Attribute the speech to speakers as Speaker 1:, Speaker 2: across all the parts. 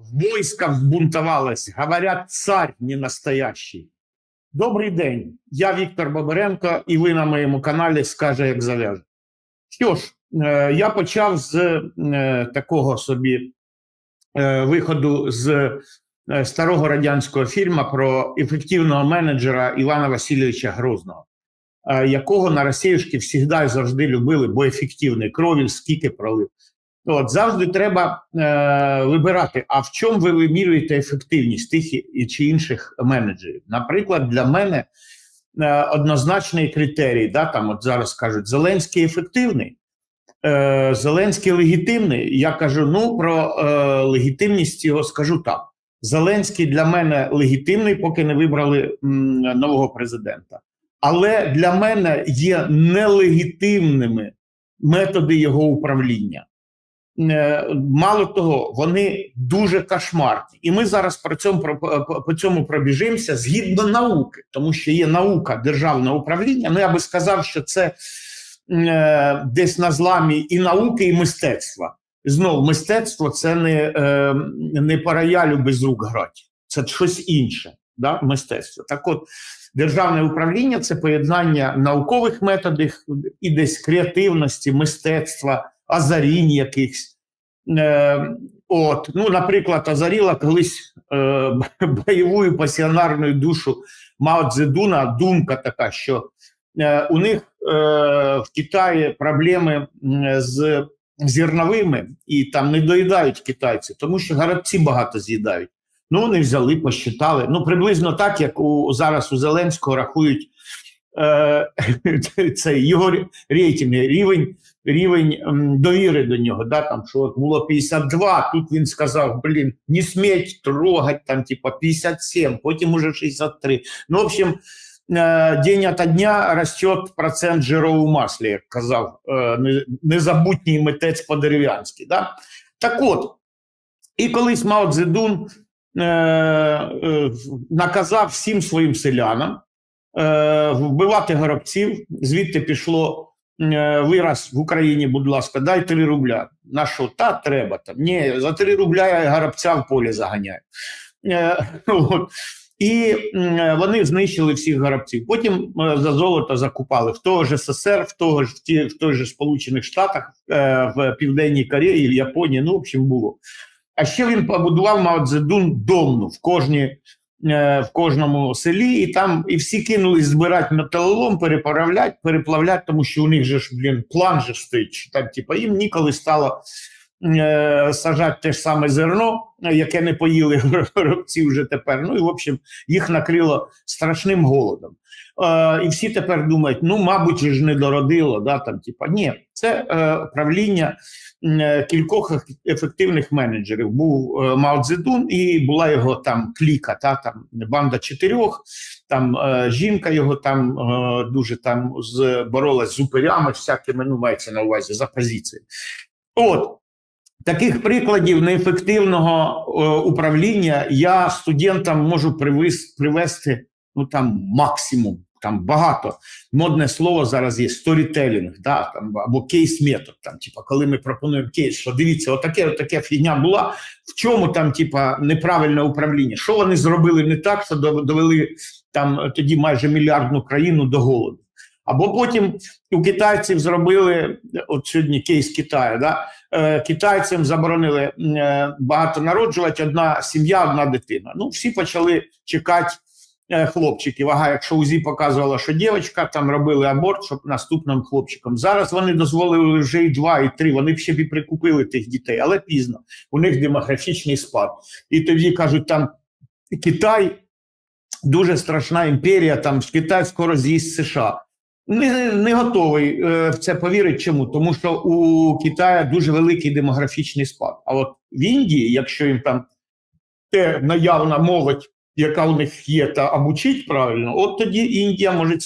Speaker 1: Войско взбунтовалось. Говорят, царь не настоящий. Добрий день. Я Віктор Бабаренко, і ви на моєму каналі скаже, як зав'яже. Що ж, е, я почав з е, такого собі е, виходу з старого радянського фільму про ефективного менеджера Івана Васильовича Грозного, якого на Росіюшки завжди завжди любили, бо ефективний крові скільки пролив. От завжди треба е, вибирати, а в чому ви вимірюєте ефективність тих чи інших менеджерів. Наприклад, для мене е, однозначний критерій, да, там от зараз кажуть, Зеленський ефективний, е, Зеленський легітимний. Я кажу: ну про е, легітимність його скажу так. Зеленський для мене легітимний, поки не вибрали м, нового президента. Але для мене є нелегітимними методи його управління. Е, Мало того, вони дуже кошмарні. І ми зараз про цьому про, по, цьому пробіжимося згідно науки, тому що є наука державне управління. Ну я би сказав, що це е, десь на зламі і науки, і мистецтва. Знову мистецтво це не, е, не по без рук грати, це щось інше. Да? Мистецтво. Так от, державне управління це поєднання наукових методів і десь креативності, мистецтва, азарінь якихось. Е, от, ну, наприклад, озаріла колись е, бойову і пасіонарну душу Мао Цзедуна думка така, що е, у них е, в Китаї проблеми з зерновими і там не доїдають китайці, тому що горобці багато з'їдають. Ну, вони взяли, посчитали. Ну, приблизно так, як у, зараз у Зеленського рахують е, цей його рейтинг, рівень рівень довіри до нього. Да, там, що було 52, тут він сказав, блін, не сметь трогать, там, типа 57, потім уже 63. Ну, в общем, е, день ото дня росте процент жиров у маслі, як казав е, незабутній митець по-дерев'янськи. Да? Так от, і колись Мао Цзедун наказав всім своїм селянам вбивати горобців, звідти пішло е, вираз в Україні, будь ласка, дай 3 рубля. На що? Та треба там. Ні, за 3 рубля я горобця в полі заганяю. Е, от. І вони знищили всіх горобців. Потім е, за золото закупали в того ж СССР, в того ж в, ті, в той же Сполучених Штатах, е, в Південній Кореї, в Японії. Ну, в общем, було. А ще він побудував Мао Цзедун домну в кожній е, в кожному селі, і там і всі кинулись збирати металолом, переправляти, переплавляти, тому що у них же ж, блін, план же стоїть. Там, типа, їм ніколи стало е, сажати те ж саме зерно, яке не поїли горобці вже тепер. Ну і в общем, їх накрило страшним голодом. Е, і всі тепер думають: ну, мабуть, ж не дородило. Да, там, типу, ні, це е, правління кількох ефективних менеджерів. Був Мао Цзедун і була його там кліка, та там банда чотирьох. Там жінка його там дуже там боролась з упирями, всякими, ну мається на увазі за позиції. От таких прикладів неефективного е, управління я студентам можу привез, привести ну там максимум. Там багато модне слово зараз є сторітелінг, да, там, або кейс-метод. Там, типа, коли ми пропонуємо кейс, що дивіться, отаке, отаке фігня була, в чому там, типа, неправильне управління? Що вони зробили не так, що дов- довели там тоді майже мільярдну країну до голоду. Або потім у китайців зробили от сьогодні кейс Китаю. Да? Е, китайцям заборонили е, багато народжувати, одна сім'я, одна дитина. Ну, всі почали чекати е, хлопчиків. Ага, якщо УЗІ показувало, що дівчинка, там робили аборт, щоб наступним хлопчиком. Зараз вони дозволили вже і два, і три. Вони б ще прикупили тих дітей, але пізно. У них демографічний спад. І тоді кажуть, там Китай дуже страшна імперія, там Китай скоро з'їсть США. Не, не готовий е, в це повірити. Чому? Тому що у Китаю дуже великий демографічний спад. А от в Індії, якщо їм там те наявна молодь, яка у них є, та обучить правильно, от тоді Індія може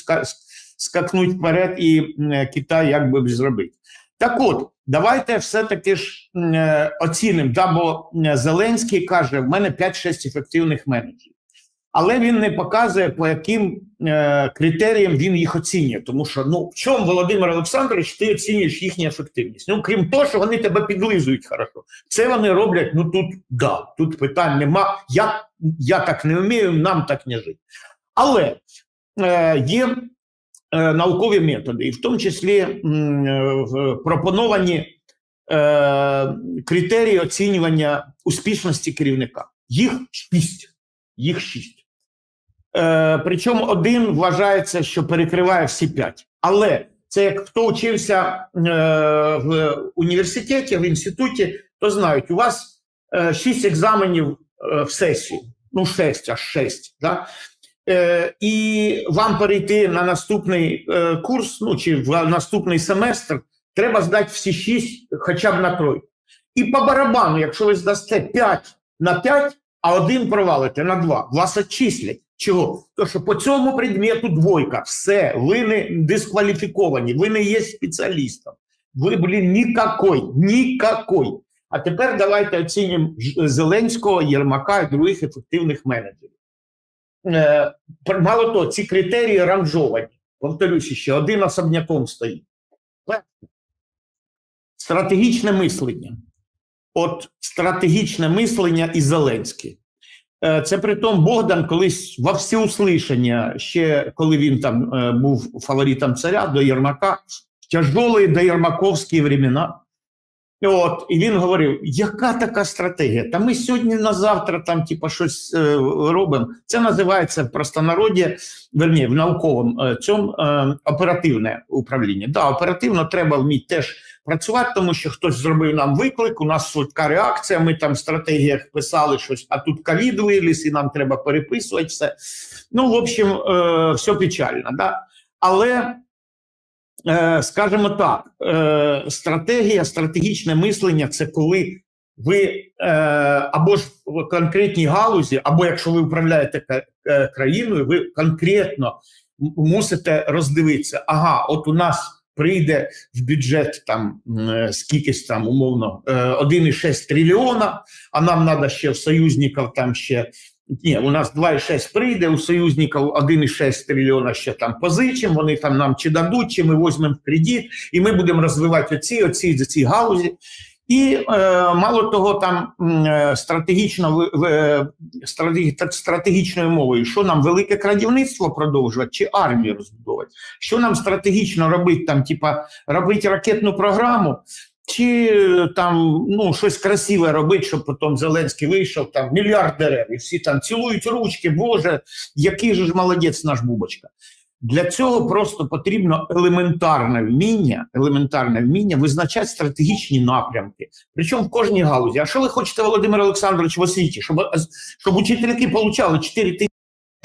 Speaker 1: скакнути вперед і е, Китай як би зробити. Так от, давайте все-таки ж е, оцінимо, да, бо Зеленський каже: в мене 5-6 ефективних менеджерів. Але він не показує, по яким е, критеріям він їх оцінює. Тому що ну в чому Володимир Олександрович ти оцінюєш їхню ефективність? Ну крім того, що вони тебе підлизують хорошо. Це вони роблять. Ну тут да, тут питань нема. Я, я так не вмію, нам так не жити. Але е, є е, наукові методи, і в тому числі е, пропоновані е, критерії оцінювання успішності керівника. Їх шість. Їх шість. Е, причому один вважається, що перекриває всі п'ять. Але це як хто вчився е, в університеті, в інституті, то знають, у вас е, шість екзаменів е, в сесію. Ну, шесть, аж шесть. Да? Е, і вам перейти на наступний е, курс, ну чи в наступний семестр, треба здати всі шість хоча б на тройку. І по барабану, якщо ви здасте 5 на 5, а один провалите на 2, вас отчислять. Чого? Тому що по цьому предмету двойка. Все, ви не дискваліфіковані, ви не є спеціалістом. Ви, блін, нікакой, нікакой. А тепер давайте оцінимо Зеленського, Єрмака і других ефективних менеджерів. Е, мало того, ці критерії ранжовані. Повторюся, ще один особняком стоїть. Стратегічне мислення. От стратегічне мислення і Зеленський. Е, Це притом Богдан колись во всеуслышання, ще коли він там е, був фаворитом царя до Єрмака, в тяжолі до Єрмаковські времена. От, і він говорив: яка така стратегія? Та ми сьогодні на завтра там, типа, щось е, робимо. Це називається в простонароді, верні, в науковому е, цьому е, оперативне управління. Да, оперативно треба вміти теж працювати, тому що хтось зробив нам виклик, у нас швидка реакція, ми там в стратегіях писали щось, а тут ковід виліз, і нам треба переписувати все. Ну, в общем, е, все печально. Да? Але, е, скажімо так, е, стратегія, стратегічне мислення це коли ви е, або ж в конкретній галузі, або якщо ви управляєте е, країною, ви конкретно мусите роздивитися, ага, от у нас прийде в бюджет там м, скількись там умовно е, 1,6 трильйона, а нам треба ще в союзників там ще. Ні, у нас 2,6 прийде, у союзників 1,6 трильйона ще там позичимо, вони там нам чи дадуть, чи ми візьмемо в кредит, і ми будемо розвивати оці, оці, ці галузі. І е, мало того, там е, стратегічно е, стратегічною мовою, що нам велике крадівництво продовжувати, чи армію розбудовувати, що нам стратегічно робити, там, типа, робити ракетну програму, чи там ну, щось красиве робити, щоб потім Зеленський вийшов, там мільярд дерев, і всі там цілують ручки, Боже, який же ж молодець наш Бубочка. Для цього просто потрібно елементарне вміння, елементарне вміння визначати стратегічні напрямки. Причому в кожній галузі. А що ви хочете, Володимир Олександрович, в освіті? Щоб, щоб учителяки отримали 4 тисячі,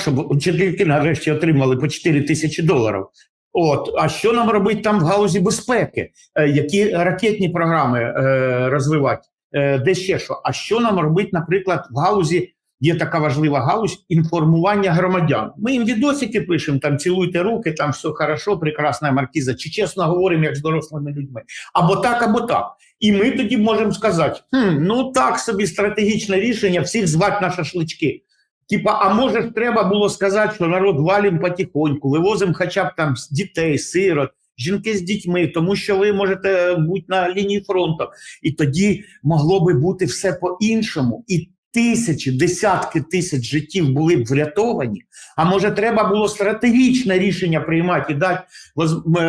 Speaker 1: щоб учителяки нарешті отримали по 4 тисячі доларів. От, а що нам робити там в галузі безпеки? Е, які ракетні програми е, розвивати? Е, де ще що? А що нам робити, наприклад, в галузі є така важлива галузь інформування громадян. Ми їм відосики пишемо, там цілуйте руки, там все хорошо, прекрасна маркіза, чи чесно говоримо, як з дорослими людьми. Або так, або так. І ми тоді можемо сказати: хм, ну так собі стратегічне рішення всіх звати на шашлички. Типа, а може ж треба було сказати, що народ валім потихоньку, вивозимо хоча б там дітей, сирот, жінки з дітьми, тому що ви можете бути на лінії фронту. І тоді могло би бути все по-іншому. І тисячі, десятки тисяч життів були б врятовані. А може, треба було стратегічне рішення приймати і дати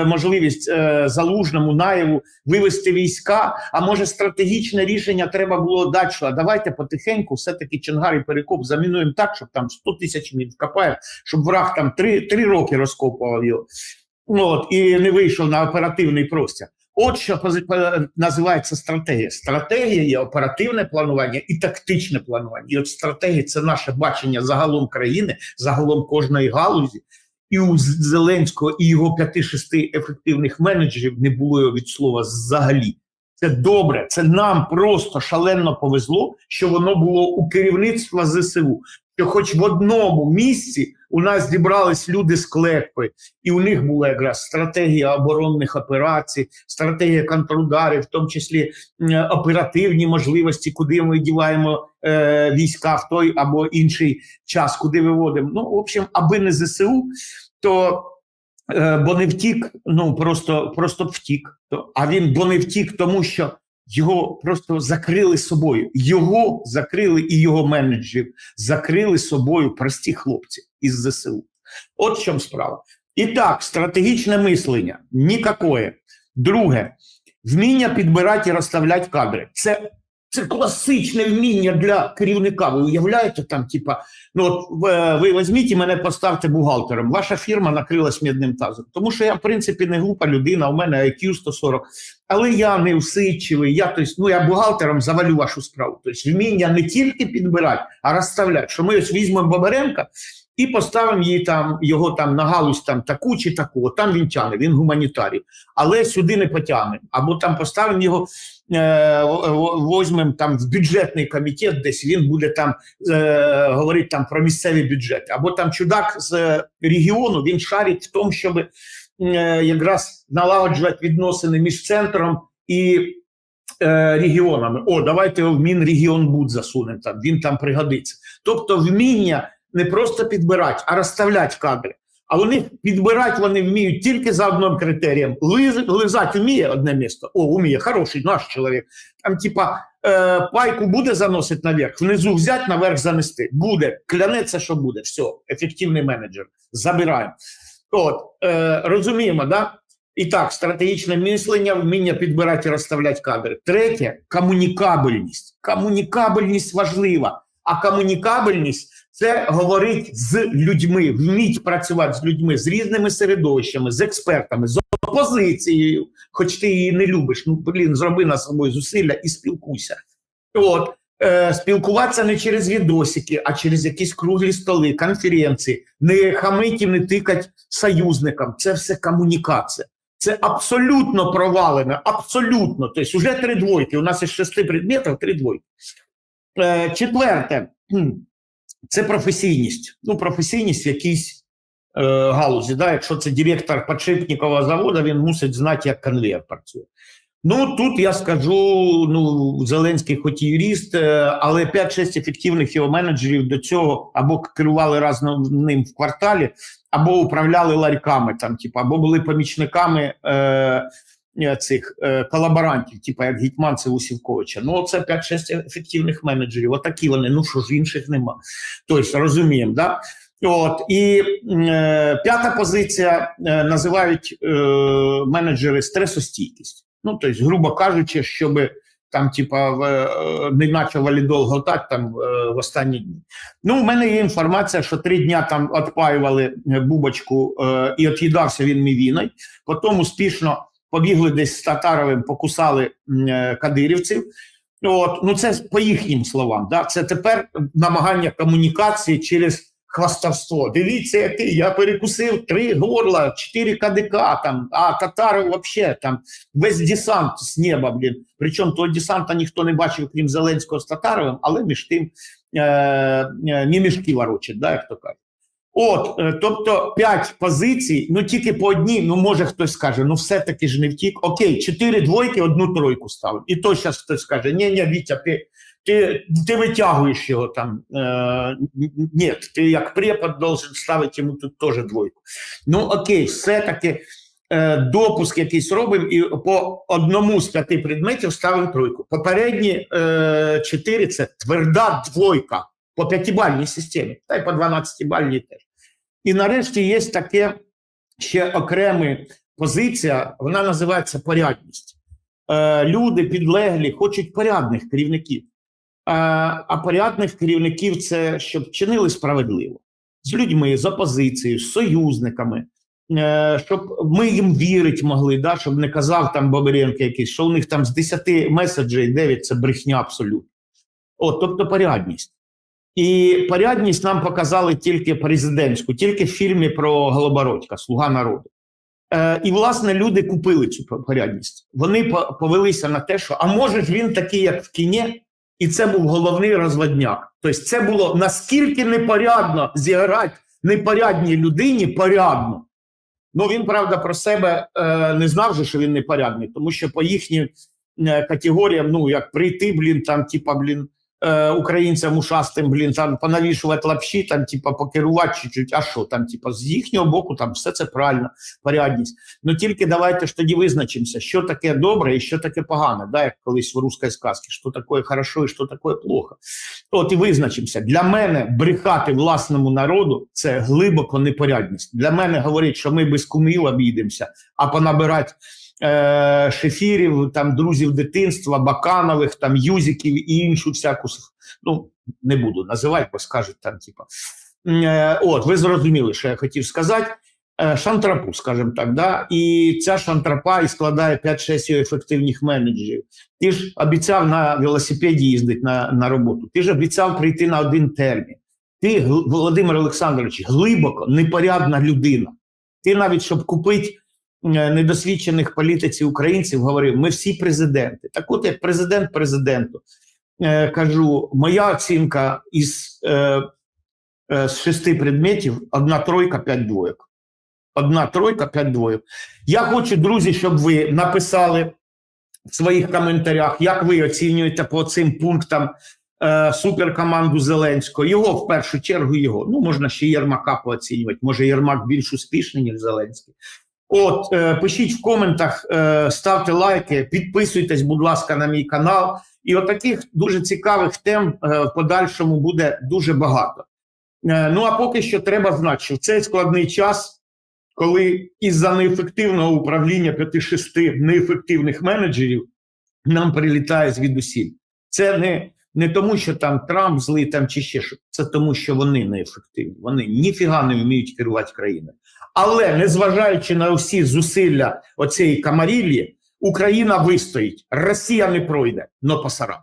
Speaker 1: можливість е, залужному наєву вивести війська. А може, стратегічне рішення треба було дати, що давайте потихеньку, все-таки Чонгар і Перекоп замінуємо так, щоб там 100 тисяч мін вкопаємо, щоб враг там 3, 3 роки розкопував його. От, і не вийшов на оперативний простір. От що пози- називається стратегія. Стратегія є оперативне планування і тактичне планування. І от стратегія це наше бачення загалом країни, загалом кожної галузі. І у Зеленського і його 5-6 ефективних менеджерів не було його від слова взагалі. Це добре, це нам просто шалено повезло, що воно було у керівництва ЗСУ. Що хоч в одному місці у нас зібрались люди з клепи, і у них була якраз стратегія оборонних операцій, стратегія контрударів, в тому числі е, оперативні можливості, куди ми діваємо е, війська в той або інший час, куди виводимо. Ну, в общем, аби не ЗСУ, то е, бо не втік, ну просто, просто втік. А він бо не втік, тому що його просто закрили собою. Його закрили і його менеджерів закрили собою прості хлопці із ЗСУ. От в чому справа. І так, стратегічне мислення нікакое. Друге, вміння підбирати і розставляти кадри. Це, це класичне вміння для керівника. Ви уявляєте, там, типа, ну от ви, ви візьміть і мене поставте бухгалтером. Ваша фірма накрилась мідним тазом. Тому що я, в принципі, не глупа людина, у мене IQ 140. Але я не всидчивий, я, тобто, ну, я бухгалтером завалю вашу справу. Тобто вміння не тільки підбирати, а розставляти. Що ми ось візьмемо Бабаренка і поставимо її там, його там на галузь там, таку чи таку. Там він тягне, він гуманітарій. Але сюди не потягнемо. Або там поставимо його, е, возьмемо там в бюджетний комітет, десь він буде там е, говорити там про місцеві бюджети. Або там чудак з регіону, він шарить в тому, щоб е, якраз налагоджувати відносини між центром і е, регіонами. О, давайте його в Мінрегіонбуд засунемо там, він там пригодиться. Тобто вміння не просто підбирати, а розставляти кадри. А вони підбирати вони вміють тільки за одним критерієм. Лиз, лизати вміє одне місто. О, вміє, хороший наш чоловік. Там, типа, е, пайку буде заносити наверх, внизу взяти, наверх занести. Буде. Клянеться, що буде. Все, ефективний менеджер. Забираємо. От, е, розуміємо, да? І так, стратегічне мислення, вміння підбирати і розставляти кадри. Третє комунікабельність. Комунікабельність важлива. А комунікабельність це говорить з людьми, вміть працювати з людьми, з різними середовищами, з експертами, з опозицією, хоч ти її не любиш. Ну, блін, зроби над собою зусилля і спілкуйся. От. Е, спілкуватися не через відосики, а через якісь круглі столи, конференції, не хамить і не тикать союзникам. Це все комунікація. Це абсолютно провалено, абсолютно. Тобто, вже три двойки. У нас із шести предметів три двойки. Е, четверте, це професійність. Ну, професійність в якійсь е, галузі. Да? Якщо це директор підшипникового заводу, він мусить знати, як конвейер працює. Ну тут я скажу: ну Зеленський, хоч і юрист, е, але 5-6 ефективних його менеджерів до цього або керували разом ним в кварталі, або управляли ларьками, там, типу, або були помічниками е, цих е, колаборантів, типу як Гетьманцев Усівковича. Ну, це 5-6 ефективних менеджерів. Отакі вони. Ну що ж інших нема. Тобто розуміємо, да? От і е, п'ята позиція е, називають е, менеджери стресостійкість. Ну, тобто, грубо кажучи, щоб там, типа, е, не наче валідол глотати там е, в останні дні. Ну, у мене є інформація, що три дня там відпаювали е, бубочку е, і от'їдався він мівіною. Потім успішно побігли десь з Татаровим, покусали е, кадирівців. От, ну це по їхнім словам. Да? Це тепер намагання комунікації через хвастовство. Дивіться, який я перекусив три горла, чотири КДК, там, а татари взагалі там весь десант з неба, блін. Причому того десанта ніхто не бачив, крім Зеленського з Татаровим, але між тим е, не мішки ворочать, да, як то кажуть. От, е, тобто п'ять позицій, ну тільки по одній, ну може хтось скаже, ну все-таки ж не втік. Окей, чотири двойки, одну тройку ставимо. І то зараз хтось скаже, ні, ні, Вітя, ти, ти, ти витягуєш його там. Е, ні, ти як препод должен ставити йому тут теж двойку. Ну окей, все-таки е, допуск якийсь робимо і по одному з п'яти предметів ставимо тройку. Попередні е, чотири це тверда двойка по п'ятибальній системі, та й по 12-бальній теж. І нарешті є таке ще окрема позиція, вона називається порядність. Е, люди підлеглі хочуть порядних керівників. Е, а порядних керівників це щоб вчинили справедливо з людьми, з опозицією, з союзниками, е, щоб ми їм вірити могли, да, щоб не казав там Бабиренко якийсь, що у них там з 10 меседжей 9 це брехня абсолютно. От, тобто порядність. І порядність нам показали тільки президентську, тільки в фільмі про Голобородька, Слуга народу. Е, і, власне, люди купили цю порядність. Вони по- повелися на те, що а може ж він такий, як в кіні, і це був головний розводняк. Тобто, це було наскільки непорядно зіграти непорядній людині порядно. Ну він правда про себе е, не знав, же, що він непорядний, тому що по їхнім е, категоріям, ну як прийти, блін, там, типа, блін, е, українцям ушастим, блін, там понавішувати лапші, там, типа, покерувати чуть-чуть. А що там, типа, з їхнього боку, там все це правильно, порядність. Ну тільки давайте ж тоді визначимося, що таке добре і що таке погане, да, як колись в русській сказці, що таке хорошо і що таке плохо. От і визначимося. Для мене брехати власному народу це глибоко непорядність. Для мене говорять, що ми без кумів обійдемося, а понабирати е, шефірів, там друзів дитинства, баканових, там юзиків і іншу всяку ну не буду називати, бо скажуть там, типа. Е, от, ви зрозуміли, що я хотів сказати. Е, Шантрапу, скажімо так, да? і ця шантрапа і складає 5-6 ефективних менеджерів. Ти ж обіцяв на велосипеді їздити на, на роботу. Ти ж обіцяв прийти на один термін. Ти, Володимир Олександрович, глибоко непорядна людина. Ти навіть щоб купити недосвідчених політиці українців, говорив: ми всі президенти. Так от як президент президенту е, кажу, моя оцінка із, е, е, з шести предметів одна тройка, п'ять двоєк. Одна тройка, п'ять двоєк. Я хочу, друзі, щоб ви написали в своїх коментарях, як ви оцінюєте по цим пунктам е, суперкоманду Зеленського. Його в першу чергу його. Ну, можна ще Єрмака пооцінювати. Може, Єрмак більш успішний, ніж Зеленський. От, е, пишіть в коментах, е, ставте лайки, підписуйтесь, будь ласка, на мій канал. І от таких дуже цікавих тем е, в подальшому буде дуже багато. Е, ну а поки що треба знати, що в цей складний час коли із-за неефективного управління 5-6 неефективних менеджерів нам прилітає звідусіль. Це не, не тому, що там Трамп злий там чи ще що. Це тому, що вони неефективні. Вони ніфіга не вміють керувати країною. Але незважаючи на всі зусилля оцієї камаріллі, Україна вистоїть, Росія не пройде, но пасара.